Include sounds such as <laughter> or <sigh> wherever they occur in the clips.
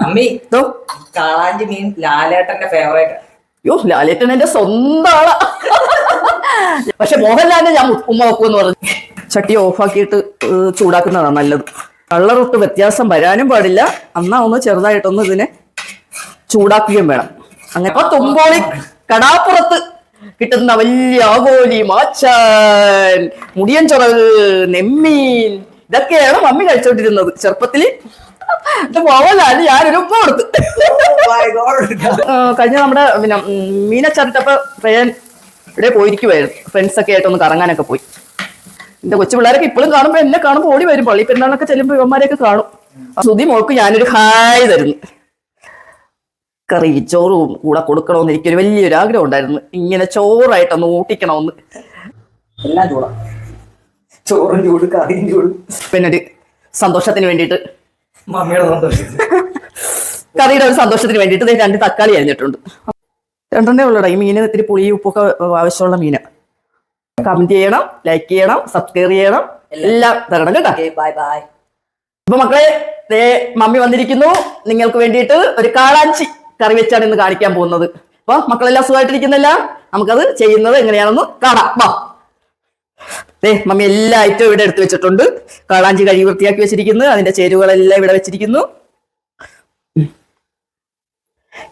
Mummy കാളാഞ്ചി മീൻ ലാലേട്ടന്റെ favourite യോ ലാലേട്ടൻ എന്റെ സ്വന്തം ആളാ. പക്ഷെ മോഹൻലാലിനെ ഞാൻ ഉമ്മ വെക്കുമെന്ന് പറഞ്ഞു. ചട്ടി ഓഫാക്കിയിട്ട് ചൂടാക്കുന്നതാണ് നല്ലത്. കളറൊട്ട് വ്യത്യാസം വരാനും പാടില്ല. അന്നാ ഒന്ന് ചെറുതായിട്ടൊന്ന് ഇതിനെ ചൂടാക്കുകയും വേണം. അങ്ങനെ തുമ്പോളി കടാപ്പുറത്ത് കിട്ടുന്ന വലിയ ആകോലി മാച്ചാൻ മുടിയൻ ചൊറൽ നെമ്മീൻ ഇതൊക്കെയാണ് മമ്മി കഴിച്ചോണ്ടിരുന്നത് ചെറുപ്പത്തിൽ. മോഹൻലാൽ ഞാനൊരു ഉപ്പ് കൊടുത്തു. ആ, കഴിഞ്ഞ നമ്മുടെ പിന്നെ മീന മീനച്ചറിട്ടപ്പോ പ്രേൻ ഇവിടെ പോയിരിക്കുവായിരുന്നു. ഫ്രണ്ട്സ് ഒക്കെ ആയിട്ടൊന്ന് കറങ്ങാനൊക്കെ പോയി. എന്റെ കൊച്ചു പിള്ളേരൊക്കെ ഇപ്പോഴും കാണുമ്പോ എന്നെ കാണുമ്പോ ഓടി വരും. പള്ളി പെരുന്നാളൊക്കെ ചെല്ലുമ്പോ ഇവന്മാരെയൊക്കെ കാണും. സുധി മോൾക്ക് ഞാനൊരു ഹായ് തരുന്നു. കറി ചോറും കൂടെ കൊടുക്കണമെന്ന് എനിക്കൊരു വലിയൊരു ആഗ്രഹം ഉണ്ടായിരുന്നു. ഇങ്ങനെ ചോറായിട്ടൊന്ന് ഊട്ടിക്കണമെന്ന്. എല്ലാം ചോറും ചൂട് കറിയും ചൂട്. പിന്നെ ഒരു സന്തോഷത്തിന് വേണ്ടിയിട്ട് മമ്മിയുടെ സന്തോഷം കറിയുടെ ഒരു സന്തോഷത്തിന് വേണ്ടിയിട്ട് ദേ രണ്ട് തക്കാളി അരിഞ്ഞിട്ടുണ്ട്. രണ്ടെണ്ണേ ഉള്ളൂടാ. ഈ മീന് ഇത്തിരി പുളി ഉപ്പൊക്കെ ആവശ്യമുള്ള മീന്. കമന്റ് ചെയ്യണം ലൈക്ക് ചെയ്യണം സബ്സ്ക്രൈബ് ചെയ്യണം. എല്ലാം തരണം കേട്ടോ. ബൈ ബൈ അപ്പൊ മക്കളെ ദേ മമ്മി വന്നിരിക്കുന്നു. നിങ്ങൾക്ക് വേണ്ടിയിട്ട് ഒരു കാളാഞ്ചി കറി വെച്ചാണ് ഇന്ന് കാണിക്കാൻ പോകുന്നത്. അപ്പൊ മക്കളെല്ലാം സുഖമായിട്ടിരിക്കുന്നില്ല? നമുക്കത് ചെയ്യുന്നത് എങ്ങനെയാണെന്ന് കാണാം. വാ. ദേ മമ്മി എല്ലാ ഐറ്റവും ഇവിടെ എടുത്തു വെച്ചിട്ടുണ്ട്. കാളാഞ്ചി കഴുകി വൃത്തിയാക്കി വെച്ചിരിക്കുന്നു. അതിന്റെ ചേരുവകളെല്ലാം ഇവിടെ വെച്ചിരിക്കുന്നു.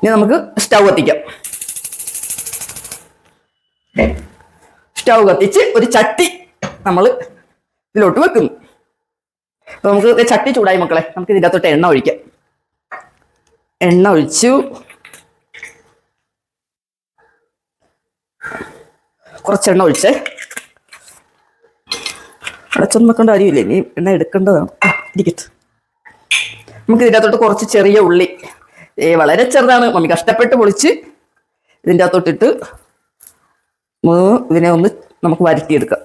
ഇനി നമുക്ക് സ്റ്റൗ കത്തിക്കാം. സ്റ്റൗ കത്തിച്ച് ഒരു ചട്ടി നമ്മൾ ഇതിലോട്ട് വെക്കുന്നു. അപ്പൊ നമുക്ക് ചട്ടി ചൂടായി മക്കളെ. നമുക്ക് ഇതിന്റെ അകത്തോട്ട് എണ്ണ ഒഴിക്കാം. എണ്ണ ഒഴിച്ചു. കുറച്ചെണ്ണ ഒഴിച്ചേ. അടച്ചൊന്നും വെക്കേണ്ട കാര്യമില്ല. ഇനി എണ്ണ എടുക്കേണ്ടതാണ്. ഇരിക്കട്ടെ. നമുക്ക് ഇതിന്റെ അകത്തോട്ട് കുറച്ച് ചെറിയ ഉള്ളി. ഏ വളരെ ചെറുതാണ്. മമ്മി കഷ്ടപ്പെട്ട് പൊളിച്ച് ഇതിന്റെ അകത്തോട്ടിട്ട് ഇതിനെ ഒന്ന് നമുക്ക് വരട്ടിയെടുക്കാം.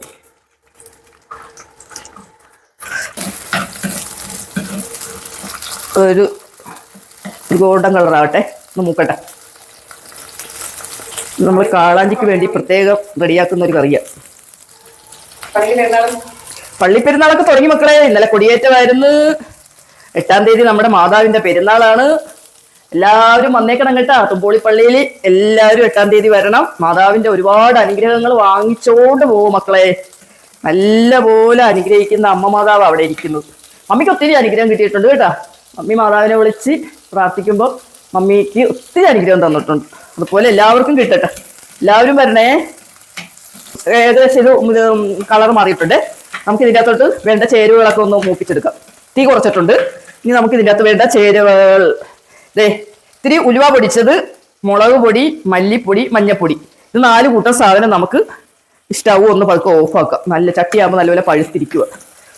ഒരു ഗോൾഡൻ കളറാവട്ടെ ഒന്ന് മൂക്കട്ടെ. നമ്മൾ കാളാഞ്ചിക്ക് വേണ്ടി പ്രത്യേകം റെഡിയാക്കുന്ന ഒരു കറിയാണ് പള്ളിപ്പെരുന്നാളൊക്കെ തുടങ്ങി മക്കളെ. ഇന്നലെ കൊടിയേറ്റമായിരുന്നു. എട്ടാം തീയതി നമ്മുടെ മാതാവിന്റെ പെരുന്നാളാണ്. എല്ലാവരും വന്നേക്കണം കേട്ടാ. തുമ്പോളി പള്ളിയിൽ എല്ലാവരും എട്ടാം തീയതി വരണം. മാതാവിന്റെ ഒരുപാട് അനുഗ്രഹങ്ങൾ വാങ്ങിച്ചോണ്ട് പോകും മക്കളെ. നല്ല പോലെ അനുഗ്രഹിക്കുന്ന അമ്മ മാതാവ് അവിടെ ഇരിക്കുന്നത് മമ്മിക്ക് ഒത്തിരി അനുഗ്രഹം കിട്ടിയിട്ടുണ്ട് കേട്ടാ. മമ്മി മാതാവിനെ വിളിച്ച് പ്രാർത്ഥിക്കുമ്പോൾ മമ്മിക്ക് ഒത്തിരി അനുഗ്രഹം തന്നിട്ടുണ്ട്. അതുപോലെ എല്ലാവർക്കും കിട്ടട്ടെ. എല്ലാവരും വരണേ. ഏകദേശം ഇത് കളർ മാറിയിട്ടുണ്ട്. നമുക്ക് ഇതിന്റെ അകത്തോട്ട് വേണ്ട ചേരുവകളൊക്കെ ഒന്ന് മൂപ്പിച്ചെടുക്കാം. തീ കുറച്ചിട്ടുണ്ട്. ഇനി നമുക്ക് ഇതിന്റെ അകത്ത് വേണ്ട ചേരുവകൾ. ദേ ഇത്തിരി ഉലുവ പൊടിച്ചത് മുളക് പൊടി മല്ലിപ്പൊടി മഞ്ഞപ്പൊടി. ഇത് നാല് കൂട്ടം സാധനം നമുക്ക് ഇഷ്ടാവും ഒന്ന് പതുക്കെ ഓഫാക്കാം. നല്ല ചട്ടിയാകുമ്പോൾ നല്ലപോലെ പഴുത്തിരിക്കുക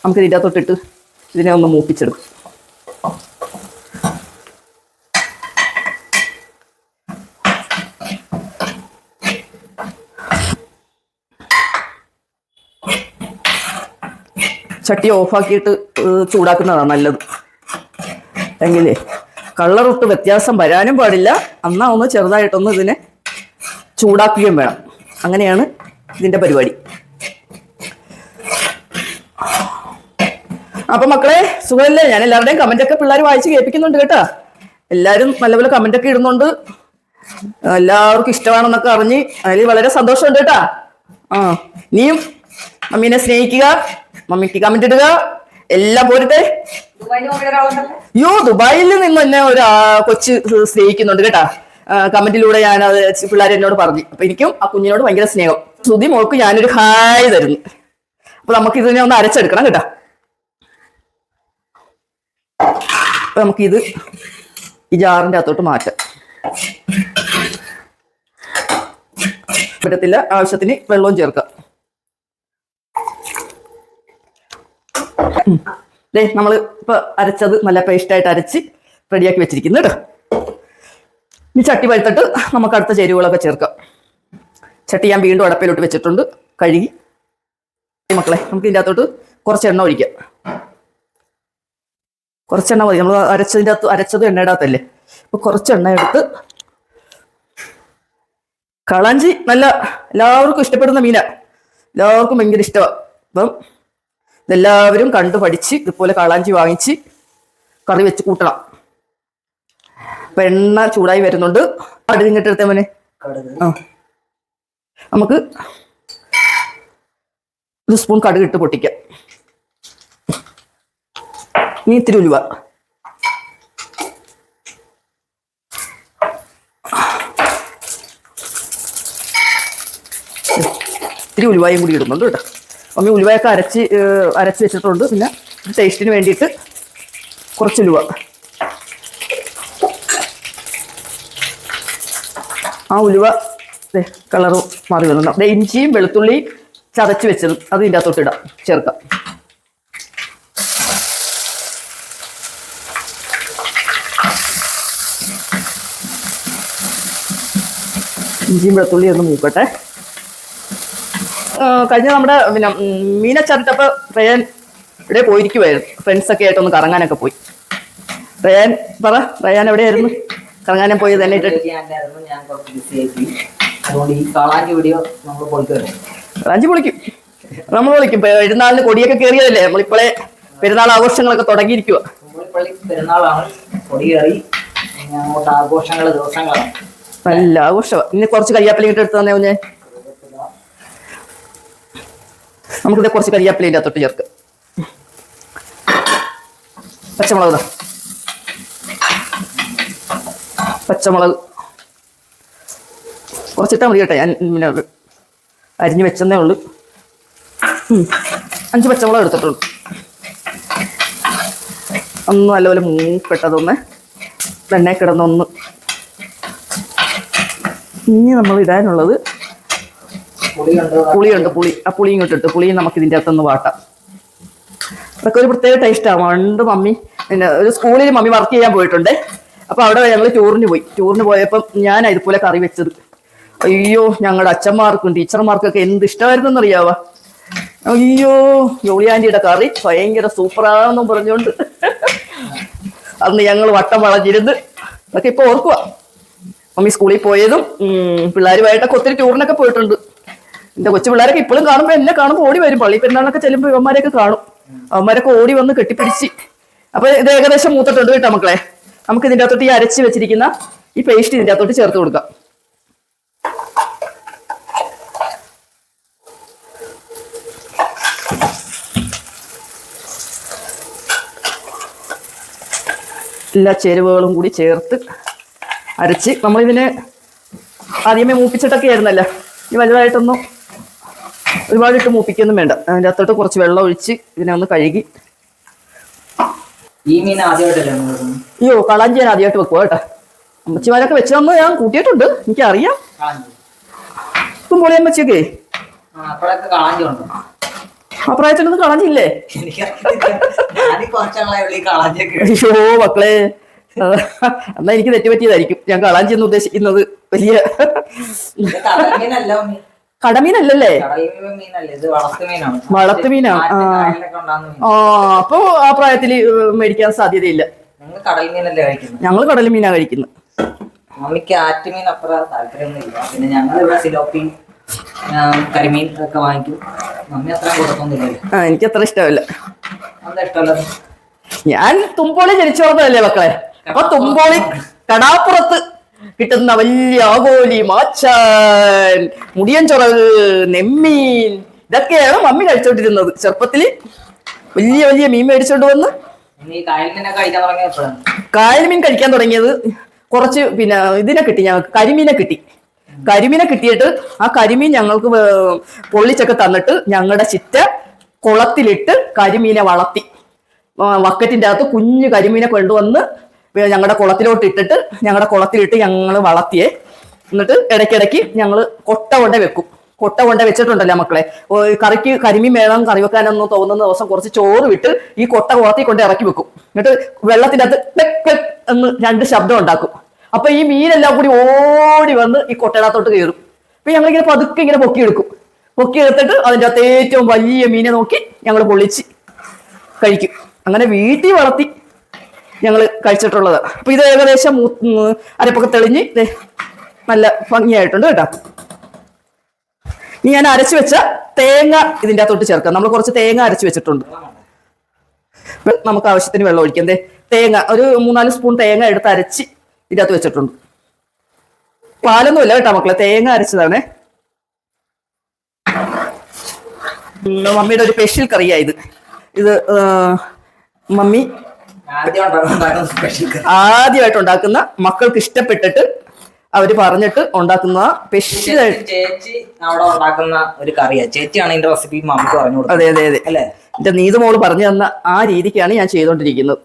നമുക്ക് ഇതിന്റെ അകത്തോട്ടിട്ട് ഇതിനെ ഒന്ന് മൂപ്പിച്ചെടുക്കാം. ചട്ടി ഓഫാക്കിയിട്ട് ചൂടാക്കുന്നതാണ് നല്ലത്. എങ്കിലേ കളറൊട്ട് വ്യത്യാസം വരാനും പാടില്ല. എന്നാ ഒന്ന് ചെറുതായിട്ടൊന്ന് ഇതിനെ ചൂടാക്കുകയും വേണം. അങ്ങനെയാണ് ഇതിന്റെ പരിപാടി. അപ്പൊ മക്കളെ സുഖമല്ലേ? ഞാൻ എല്ലാവരുടെയും കമന്റ് ഒക്കെ പിള്ളേർ വായിച്ച് കേൾപ്പിക്കുന്നുണ്ട് കേട്ടാ. എല്ലാവരും നല്ലപോലെ കമന്റ് ഒക്കെ ഇടുന്നുണ്ട്. എല്ലാവർക്കും ഇഷ്ടമാണെന്നൊക്കെ അറിഞ്ഞ് അതിൽ വളരെ സന്തോഷമുണ്ട് കേട്ടാ. ആ നീയും അമ്മീനെ സ്നേഹിക്കുക. മമ്മിക്ക് കമന്റ് ഇടുക. എല്ലാം പോരട്ടെ. യോ ദുബായിൽ നിന്ന് തന്നെ ഒരു കൊച്ചു കൊച്ച് സ്നേഹിക്കുന്നുണ്ട് കേട്ടാ. കമന്റിലൂടെ ഞാൻ അത് പിള്ളേർ എന്നോട് പറഞ്ഞു. അപ്പൊ എനിക്കും ആ കുഞ്ഞിനോട് ഭയങ്കര സ്നേഹം. ശ്രുതി മോൾക്ക് ഞാനൊരു ഹായ് തരുന്നു. അപ്പൊ നമുക്ക് ഇതിനെ ഒന്ന് അരച്ചെടുക്കണം കേട്ടാ. അപ്പൊ നമുക്കിത് ഈ ജാറിന്റെ അകത്തോട്ട് മാറ്റാം. പറ്റത്തില്ല ആവശ്യത്തിന് വെള്ളവും ചേർക്കാം. ദേ നമ്മൾ ഇപ്പൊ അരച്ചത് നല്ല പേസ്റ്റ് ആയിട്ട് അരച്ച് റെഡിയാക്കി വെച്ചിരിക്കുന്നു കേട്ടോ. ഇനി ചട്ടി പഴുത്തിട്ട് നമുക്ക് അടുത്ത ചേരുവകളൊക്കെ ചേർക്കാം. ചട്ടി ഞാൻ വീണ്ടും അടപ്പയിലോട്ട് വെച്ചിട്ടുണ്ട്. കഴുകി. മക്കളെ നമുക്ക് ഇതിന്റെ അകത്തോട്ട് കുറച്ച് എണ്ണ ഒഴിക്കാം. കുറച്ച് എണ്ണ മതി. നമ്മൾ അരച്ചതിന്റെ അകത്ത് അരച്ചത് എണ്ണയുടെ അകത്തല്ലേ? കുറച്ച് എണ്ണ എടുത്ത് കളഞ്ചി. നല്ല എല്ലാവർക്കും ഇഷ്ടപ്പെടുന്ന മീനാ. എല്ലാവർക്കും ഭയങ്കര ഇഷ്ടമാണ് അപ്പം ഇതെല്ലാവരും കണ്ടു പഠിച്ച് ഇതുപോലെ കാളാഞ്ചി വാങ്ങിച്ച് കറി വെച്ച് കൂട്ടണം. അപ്പൊ എണ്ണ ചൂടായി വരുന്നുണ്ട്. കടുക് ഇങ്ങോട്ട് എടുത്തേ മോനെ. ആ. നമുക്ക് ഒരു സ്പൂൺ കടുക് ഇട്ട് പൊട്ടിക്കാം. ഇനി ഇത്തിരി ഉലുവ. ഇത്തിരി ഉലുവായും കൂടി ഇടുന്നുണ്ട് കേട്ടോ. മമ്മി ഉലുവയൊക്കെ അരച്ച് അരച്ച് വെച്ചിട്ടുണ്ട്. പിന്നെ ടേസ്റ്റിന് വേണ്ടിയിട്ട് കുറച്ച് ഉലുവ. ആ ഉലുവ കളറ് മാറി വന്നു ദേ ഇഞ്ചിയും വെളുത്തുള്ളിയും ചതച്ച് വെച്ചത്. അത് ഇതിന്റെ അകത്തോട്ട് ഇടാം. ചേർക്കാം. ഇഞ്ചിയും വെളുത്തുള്ളി ഒന്ന് മൂക്കട്ടെ. കഴിഞ്ഞ നമ്മുടെ പിന്നെ മീന ചവിട്ടപ്പോൾ റയാൻ ഇവിടെ പോയിരിക്കുമായിരുന്നു ഫ്രണ്ട്സൊക്കെ ആയിട്ടൊന്ന് കറങ്ങാനൊക്കെ പോയി. റയാൻ പറ റയാൻ എവിടെയായിരുന്നു? കറങ്ങാനും പോയി തന്നെ റാഞ്ചി പൊളിക്കും. നമ്മൾ വിളിക്കും പെരുന്നാളിന് കൊടിയൊക്കെ കയറിയതല്ലേ? നമ്മളിപ്പോഴേ പെരുന്നാൾ ആഘോഷങ്ങളൊക്കെ തുടങ്ങിയിരിക്കുക പെരുന്നാളാണ്. കൊടി കയറി ആഘോഷങ്ങൾ ദിവസങ്ങളാണ്. നല്ല ആഘോഷം ഇനി കുറച്ച് കയ്യാപ്പലി ഇട്ട് എടുത്ത് തന്നെ കുഞ്ഞെ. നമുക്കിത് കുറച്ച് കരിയാപ്പിലേന്റെ അത്തോട്ട് ചേർക്ക്. പച്ചമുളക് പച്ചമുളക്. കുറച്ചിട്ടാൽ മതി കേട്ടോ. ഞാൻ പിന്നെ അരിഞ്ഞ് വെച്ചെന്നേ ഉള്ളൂ. അഞ്ച് പച്ചമുളക് എടുത്തിട്ടുള്ളൂ. ഒന്ന് നല്ലപോലെ മൂപ്പെട്ടതൊന്ന് എണ്ണ കിടന്നൊന്ന്. ഇനി നമ്മൾ ഇടാനുള്ളത് പുളിയുണ്ട്. പുളി. ആ പുളി ഇങ്ങോട്ട് ഇട്ട് പുളിയും നമുക്ക് ഇതിന്റെ അകത്തൊന്ന് വാട്ടാം. അതൊക്കെ ഒരു പ്രത്യേക ടേസ്റ്റാണ് പണ്ട് മമ്മി പിന്നെ ഒരു സ്കൂളിൽ മമ്മി വർക്ക് ചെയ്യാൻ പോയിട്ടുണ്ട്. അപ്പൊ അവിടെ ഞങ്ങൾ ടൂറിന് പോയി. ടൂറിന് പോയപ്പം ഞാൻ ഇതുപോലെ കറി വെച്ചത്. അയ്യോ ഞങ്ങളുടെ അച്ഛന്മാർക്കും ടീച്ചർമാർക്കൊക്കെ എന്ത് ഇഷ്ടമായിരുന്നു അറിയാവാ അയ്യോ ജോളിയാന്റിയുടെ കറി ഭയങ്കര സൂപ്പറാണെന്നും പറഞ്ഞുകൊണ്ട് അന്ന് ഞങ്ങൾ വട്ടം വളഞ്ഞിരുന്ന്. അതൊക്കെ ഇപ്പൊ ഓർക്കുക മമ്മി സ്കൂളിൽ പോയതും പിള്ളേരുമായിട്ടൊക്കെ ഒത്തിരി ടൂറിനൊക്കെ പോയിട്ടുണ്ട്. എന്റെ കൊച്ചു പിള്ളേരൊക്കെ ഇപ്പോഴും കാണുമ്പോൾ എന്നെ കാണുമ്പോൾ ഓടി വരും. പള്ളി പെരുന്നാളൊക്കെ ചെല്ലുമ്പോൾ ഇവന്മാരെയൊക്കെ കാണും. അവന്മാരൊക്കെ ഓടി വന്ന് കെട്ടിപ്പിടിച്ച്. അപ്പൊ ഇത് ഏകദേശം മൂത്തിട്ടുണ്ട് കേട്ടോ മക്കളെ. നമുക്ക് ഇതിന്റെ അകത്തോട്ട് ഈ അരച്ച് വെച്ചിരിക്കുന്ന ഈ പേസ്റ്റ് ഇതിന്റെ അകത്തോട്ട് ചേർത്ത് കൊടുക്കാം. എല്ലാ ചേരുവകളും കൂടി ചേർത്ത് അരച്ച്. നമ്മളിതിനെ ആദ്യമേ മൂപ്പിച്ചിട്ടൊക്കെ ആയിരുന്നല്ലോ ഈ വലുതായിട്ടൊന്നും ഒരുപാട് ഇട്ട് മൂപ്പിക്കൊന്നും വേണ്ട. അതിന്റെ അകത്തോട്ട് കുറച്ച് വെള്ളം ഒഴിച്ച് ഇതിനെ ഒന്ന് കഴുകി. ഈ മീൻ ആദ്യമായിട്ടല്ലേ നമ്മൾ അയ്യോ കളാഞ്ചി ഞാൻ ആദ്യമായിട്ട് വെക്കുക കേട്ടോ. അമ്മച്ചിമാരൊക്കെ വെച്ച് തന്നു ഞാൻ കൂട്ടിയിട്ടുണ്ട്. എനിക്കറിയാം. ഇപ്പം പൊളി അമ്മച്ചിയൊക്കെ? ആ കളാഞ്ചില്ലേ അയ്യോ മക്കളെ. എന്നാ എനിക്ക് തെറ്റുപറ്റിയതായിരിക്കും. ഞാൻ കളാഞ്ചി എന്ന് ഉദ്ദേശിക്കുന്നത് വലിയ ഇത് കടൽ മീനല്ല മീൻ കടമീനല്ലല്ലേ കടൽ മീനല്ല ഇത് വളർത്തു മീനാണ് ആ. അപ്പൊ ആ പ്രായത്തിൽ മേടിക്കാൻ സാധ്യതയില്ല. ഞങ്ങൾ കടൽ കഴിക്കുന്നത്. ഞങ്ങൾ കടൽ മീനാ കഴിക്കുന്നത്. മമ്മിക്ക് ആറ്റുമീൻ അത്ര താല്പര്യമൊന്നുമില്ല. പിന്നെ ഞങ്ങൾ ഇവിടെ സിലോപ്പി കരിമീൻ ഒക്കെ വാങ്ങിക്കും. മമ്മി അത്ര കൊടുക്കൊന്നുമില്ലല്ലോ ആ എനിക്ക് അത്ര ഇഷ്ടമല്ല. എന്താ ഇഷ്ടമല്ല ഞാൻ തുമ്പോളി ജനിച്ചു വളർന്നതല്ലേ മക്കളെ? അപ്പൊ തുമ്പോളി കടാപ്പുറത്ത്. കിട്ടുന്ന വലിയ ആകോലി മാച്ചാൻ. മുടിയൻചുറക് നെമ്മീൻ. ഇതൊക്കെയാണ് മമ്മി കഴിച്ചോണ്ടിരുന്നത്. ചെറുപ്പത്തിൽ വലിയ വലിയ മീൻ മേടിച്ചോണ്ട് വന്ന് ഇനി ഈ കായൽ കഴിക്കാൻ മീൻ തുടങ്ങിയത് കുറച്ച് പിന്നെ ഇതിനെ കിട്ടി ഞങ്ങൾക്ക് കരിമീനെ കിട്ടി. കരിമീനെ കിട്ടിയിട്ട് ആ കരിമീൻ ഞങ്ങൾക്ക് പൊള്ളിച്ചൊക്കെ തന്നിട്ട് ഞങ്ങളുടെ ചിറ്റ കുളത്തിലിട്ട് കരിമീനെ വളർത്തി. വക്കറ്റിന്റെ വക്കറ്റിന്റെ അകത്ത് കുഞ്ഞു കരിമീനെ കൊണ്ടുവന്ന് ഞങ്ങളുടെ കുളത്തിലോട്ട് ഇട്ടിട്ട് ഞങ്ങളുടെ കുളത്തിലിട്ട് ഞങ്ങൾ വളർത്തിയേ. എന്നിട്ട് ഇടയ്ക്കിടയ്ക്ക് ഞങ്ങൾ കൊട്ട കൊണ്ട വെക്കും. കൊട്ട കൊണ്ട വെച്ചിട്ടുണ്ടല്ലോ മക്കളെ. കറിക്ക് കരിമീൻ വേണം കറി വെക്കാനൊന്നും തോന്നുന്ന ദിവസം കുറച്ച് ചോറ് വിട്ട് ഈ കൊട്ട കുളത്തിൽ കൊണ്ട് ഇറക്കി വെക്കും. എന്നിട്ട് വെള്ളത്തിന്റെ അകത്ത് ക്ലിക് എന്ന് രണ്ട് ശബ്ദം ഉണ്ടാക്കും. അപ്പൊ ഈ മീനെല്ലാം കൂടി ഓടി വന്ന് ഈ കൊട്ടയിടത്തോട്ട് കയറും. അപ്പൊ ഞങ്ങളിങ്ങനെ പതുക്കെ ഇങ്ങനെ പൊക്കിയെടുക്കും. പൊക്കിയെടുത്തിട്ട് അതിന്റെ അകത്ത് ഏറ്റവും വലിയ മീനെ നോക്കി ഞങ്ങൾ പൊള്ളിച്ച് കഴിക്കും. അങ്ങനെ വീട്ടിൽ വളർത്തി ഞങ്ങൾ കഴിച്ചിട്ടുള്ളത്. അപ്പൊ ഇത് ഏകദേശം അരപ്പൊക്കെ തെളിഞ്ഞ് നല്ല ഭംഗിയായിട്ടുണ്ട് കേട്ടോ. ഇനി ഞാൻ അരച്ചു വെച്ച തേങ്ങ ഇതിന്റെ അകത്തോട്ട് ചേർക്കാം. നമ്മൾ കുറച്ച് തേങ്ങ അരച്ചു വെച്ചിട്ടുണ്ട്. നമുക്ക് ആവശ്യത്തിന് വെള്ളം ഒഴിക്കാം. ദേ തേങ്ങ ഒരു മൂന്നാൽ സ്പൂൺ തേങ്ങ എടുത്ത് അരച്ച് ഇതിന്റെ അകത്ത് വെച്ചിട്ടുണ്ട്. പാലൊന്നും ഇല്ല കേട്ടോ മക്കളെ തേങ്ങ അരച്ചതാണേ. മമ്മിയുടെ ഒരു സ്പെഷ്യൽ കറിയായത് ഇത്. മമ്മി ആദ്യമായിട്ട് ഉണ്ടാക്കുന്ന മക്കൾക്ക് ഇഷ്ടപ്പെട്ടിട്ട് അവർ പറഞ്ഞിട്ട് ഉണ്ടാക്കുന്ന ചേച്ചി അവിടെ ഉണ്ടാക്കുന്ന ഒരു കറിയാ. ചേച്ചിയാണ് ഇതിന്റെ റെസിപ്പി മമ്മിക്ക് പറഞ്ഞു കൊടുത്തത് അതെ അതെ അതെ. അല്ലേ? എന്റെ നീതു മോൾ പറഞ്ഞു തന്ന ആ രീതിക്കാണ് ഞാൻ ചെയ്തോണ്ടിരിക്കുന്നത്.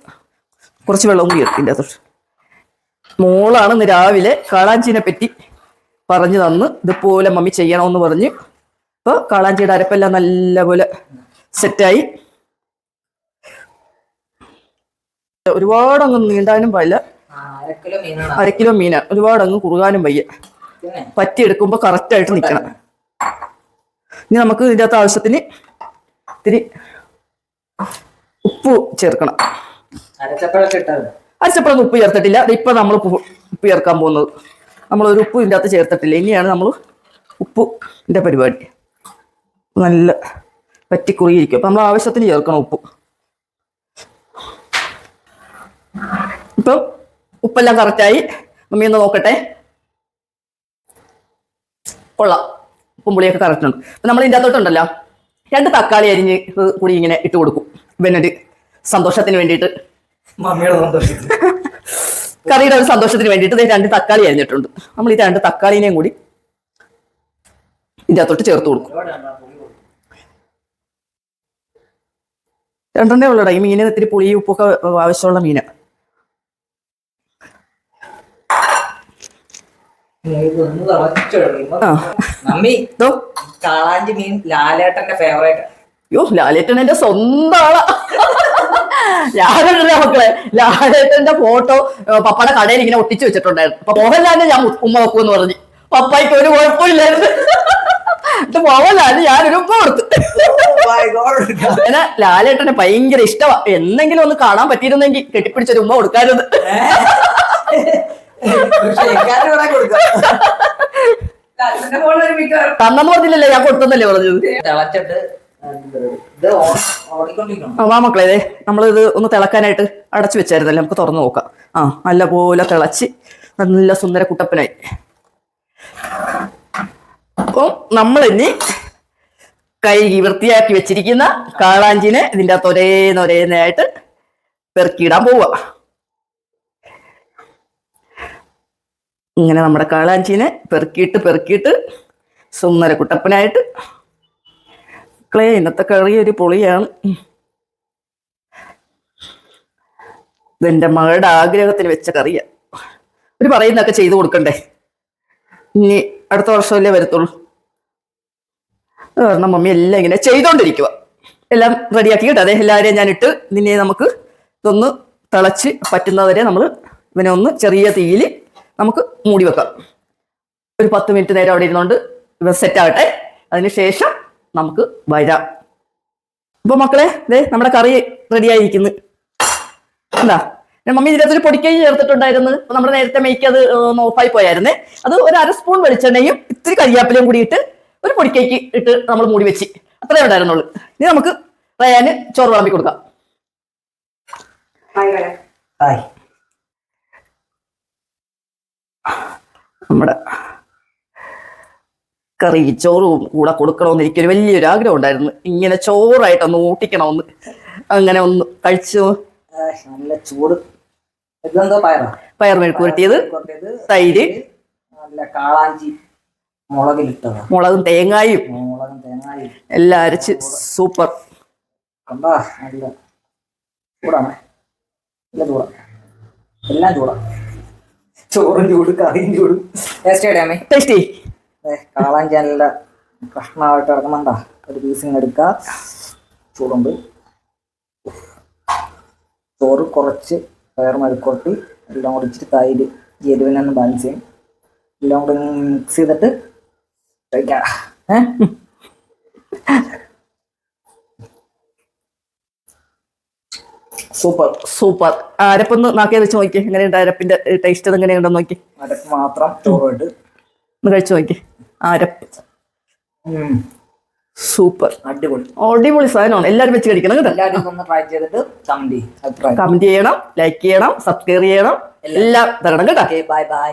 കുറച്ച് വെള്ളവും കൂടി ഇതിന്റെ മോളാണ് ഇന്ന് രാവിലെ കാളാഞ്ചിനെ പറ്റി പറഞ്ഞു തന്ന് ഇതുപോലെ മമ്മി ചെയ്യണമെന്ന് പറഞ്ഞു. അപ്പൊ കാളാഞ്ചിയുടെ അരപ്പെല്ലാം നല്ലപോലെ സെറ്റായി ഒരുപാട് അങ്ങ് നീണ്ടാനും പാടില്ല അര കിലോ മീന. ഒരുപാട് അങ്ങ് കുറുകാനും വയ്യ. പറ്റിയെടുക്കുമ്പോൾ കറക്റ്റ് ആയിട്ട് നിൽക്കണം ഇനി നമുക്ക് ഇതിന്റെ അകത്ത് ആവശ്യത്തിന് ഇത്തിരി ഉപ്പ് ചേർക്കണം. അരച്ചപ്പോഴൊന്നും ഉപ്പ് ചേർത്തിട്ടില്ല. ഇപ്പൊ നമ്മൾ ഉപ്പ് ചേർക്കാൻ പോകുന്നത്. നമ്മൾ ഒരു ഉപ്പ് ഇതിന്റെ അകത്ത് ചേർത്തിട്ടില്ല. ഇനിയാണ് നമ്മൾ ഉപ്പ് ഇതിന്റെ പരിപാടി. നല്ല പറ്റിക്കുറിയിരിക്കും. അപ്പൊ നമ്മൾ ആവശ്യത്തിന് ചേർക്കണം ഉപ്പ്. ഇപ്പം ഉപ്പെല്ലാം കറക്റ്റായി. മമ്മി ഒന്ന് നോക്കട്ടെ. കൊള്ളാം. ഉപ്പും പുളിയൊക്കെ കറക്റ്റ് ഉണ്ട്. അപ്പൊ നമ്മൾ ഇതിന്റെ അകത്തോട്ടുണ്ടല്ലോ രണ്ട് തക്കാളി അരിഞ്ഞ് കൂടി ഇങ്ങനെ ഇട്ട് കൊടുക്കും. ഇവനൊരു സന്തോഷത്തിന് വേണ്ടിയിട്ട്. <laughs> കറിയുടെ ഒരു സന്തോഷത്തിന് വേണ്ടിയിട്ട് രണ്ട് തക്കാളി അരിഞ്ഞിട്ടുണ്ട്. നമ്മൾ ഈ രണ്ട് തക്കാളിനെയും കൂടി ഇതിന്റെ അകത്തോട്ട് ചേർത്ത് കൊടുക്കും. രണ്ടെണ്ണേ ഉള്ളൂടാ ഈ മീനിന് ഇത്തിരി പുളിയും ഉപ്പൊക്കെ ആവശ്യമുള്ള മീനാ. ഒന്ന് തിളച്ചെടുക്കും ആ. മമ്മി ഇതോ കാളാഞ്ചി മീൻ ലാലേട്ടന്റെ ഫേവറേറ്റ് അയ്യോ ലാലേട്ടൻ എന്റെ സ്വന്തം ആളാ. ഞാനുണ്ടല്ലോ മക്കളെ. ലാലേട്ടന്റെ ഫോട്ടോ പപ്പയുടെ കടയിൽ ഇങ്ങനെ ഒട്ടിച്ചു വെച്ചിട്ടുണ്ടായിരുന്നു. അപ്പൊ മോഹൻലാലിനെ ഞാൻ ഉമ്മ വെക്കൂന്ന് പറഞ്ഞു. പപ്പായ്ക്ക് ഒരു കുഴപ്പമില്ലായിരുന്നു. എന്നിട്ട് മോഹൻലാലിന് ഞാനൊരു ഉമ്മ കൊടുത്തു. അങ്ങനെ ലാലേട്ടനെ ഭയങ്കര ഇഷ്ടമാ എന്തെങ്കിലും ഒന്ന് കാണാൻ പറ്റിയിരുന്നെങ്കിൽ കെട്ടിപ്പിടിച്ചൊരു ഉമ്മ കൊടുക്കാറുണ്ട് തന്നെന്ന് പറഞ്ഞില്ലല്ലേ ഞാൻ കൊടുത്തല്ലേ പറഞ്ഞത്? തിളച്ചിട്ട് ആ വാ മക്കളെ ദേ നമ്മളിത് ഒന്ന് തിളക്കാനായിട്ട് അടച്ചു വെച്ചായിരുന്നല്ലേ നമുക്ക് തുറന്നു നോക്കാം. ആ നല്ല പോലെ തിളച്ച് നല്ല സുന്ദര കുട്ടപ്പനായി. അപ്പം നമ്മളിനി കഴുകി വൃത്തിയാക്കി വെച്ചിരിക്കുന്ന കാളാഞ്ചിനെ ഇതിന്റെ അകത്ത് ഒരേന്നൊരേന്നായിട്ട് പെറുക്കിയിടാൻ പോവുക. ഇങ്ങനെ നമ്മുടെ കാളാഞ്ചിനെ പെറുക്കിയിട്ട് പെറുക്കിയിട്ട് സുന്ദര കുട്ടപ്പനായിട്ട്. ക്ലേ ഇന്നത്തെ കറി ഒരു പൊളിയാണ് ഇതെന്റെ മകളുടെ ആഗ്രഹത്തിന് വെച്ച കറിയ. ഒരു പറയുന്നൊക്കെ ചെയ്തു കൊടുക്കണ്ടേ? ഇനി അടുത്ത വർഷമല്ലേ വരത്തുള്ളൂ. കാരണം മമ്മി എല്ലാം ഇങ്ങനെ ചെയ്തോണ്ടിരിക്കുക എല്ലാം റെഡിയാക്കി കേട്ടോ. അതെ എല്ലാവരെയും ഞാൻ ഇട്ട് നിന്നെ നമുക്ക് ഇതൊന്ന് തിളച്ച് പറ്റുന്നവരെ നമ്മൾ ഇവനെ ഒന്ന് ചെറിയ തീയിൽ നമുക്ക് മൂടി വെക്കാം. ഒരു പത്ത് മിനിറ്റ് നേരം അവിടെ ഇരുന്നുകൊണ്ട് ഇവ സെറ്റ് ആവട്ടെ അതിനുശേഷം നമുക്ക് വരാം. അപ്പൊ മക്കളെ ദേ നമ്മുടെ കറി റെഡി ആയിരിക്കുന്നു. എന്താ? ഞാൻ മമ്മി ഇതിനകത്തൊരു പൊടിക്കൈ ചേർത്തിട്ടുണ്ടായിരുന്നു. അപ്പൊ നമ്മുടെ നേരത്തെ മേക്ക് അത് ഓഫായി പോയായിരുന്നേ. അത് ഒരു അര സ്പൂൺ വെളിച്ചെണ്ണയും ഇത്തിരി കരിയാപ്പിലയും കൂടിയിട്ട് ഇട്ട് ഒരു പൊടിക്കൈക്ക് ഇട്ട് നമ്മൾ മൂടി വെച്ച്. അത്രേ ഉണ്ടായിരുന്നുള്ളൂ. ഇനി നമുക്ക് റയാന് ചോറ് വിളമ്പി കൊടുക്കാം. ഹായ് നമ്മുടെ കറി ചോറും കൂടെ കൊടുക്കണമെന്ന് എനിക്കൊരു വലിയൊരു ആഗ്രഹം ഉണ്ടായിരുന്നു. ഇങ്ങനെ ചോറായിട്ടൊന്ന് ഊട്ടിക്കണമെന്ന്. അങ്ങനെ ഒന്ന് കഴിച്ചു നല്ല ചൂട്. പയർ മെഴുക്ക് പുരട്ടിയത് തൈര്. നല്ല കാളാഞ്ചി മുളകിലിട്ടത്. മുളകും തേങ്ങായും. മുളകും തേങ്ങായും. എല്ലാം അരച്ച് സൂപ്പർ. നല്ല ചൂടാണ്. എല്ലാം ചൂടാ ചോറും ചൂട് കറിയും ചൂട് ടേസ്റ്റ് ഇടാമേ ടേസ്റ്റി കാളാൻ നല്ല കഷ്ണമായിട്ട് ഇറങ്ങുന്നുണ്ട ഒരു പീസ് ഇങ്ങനെ എടുക്കുക. ചൂടുണ്ട്. ചോറ് കുറച്ച് പയർ മരുക്കൊട്ടി എല്ലാം കൂടി ഇച്ചിരി തൈര് എരിവിനൊന്ന് ബാലൻസ് ചെയ്യും. എല്ലാം കൂടി മിക്സ് ചെയ്തിട്ട് കഴിക്കാം. ഏ? <laughs> സൂപ്പർ. സൂപ്പർ. അരപ്പൊന്ന് നാക്കിയ വെച്ച് നോക്കി. എങ്ങനെയുണ്ട് അരപ്പിന്റെ ടേസ്റ്റ് എങ്ങനെയുണ്ടെന്ന് നോക്കി. അരപ്പ് മാത്രം ഒന്ന് കഴിച്ചു നോക്കി. അരപ്പ്. സൂപ്പർ. അടിപൊളി. അടിപൊളി സാധനമാണ്. എല്ലാവരും വെച്ച് കഴിക്കണം കേട്ടോ. എല്ലാവരും ഒന്ന് ട്രൈ ചെയ്തിട്ട് കമന്റ് കമന്റ് ചെയ്യണം ലൈക്ക് ചെയ്യണം സബ്സ്ക്രൈബ് ചെയ്യണം. എല്ലാം തരണം കേട്ടോ. Bye bye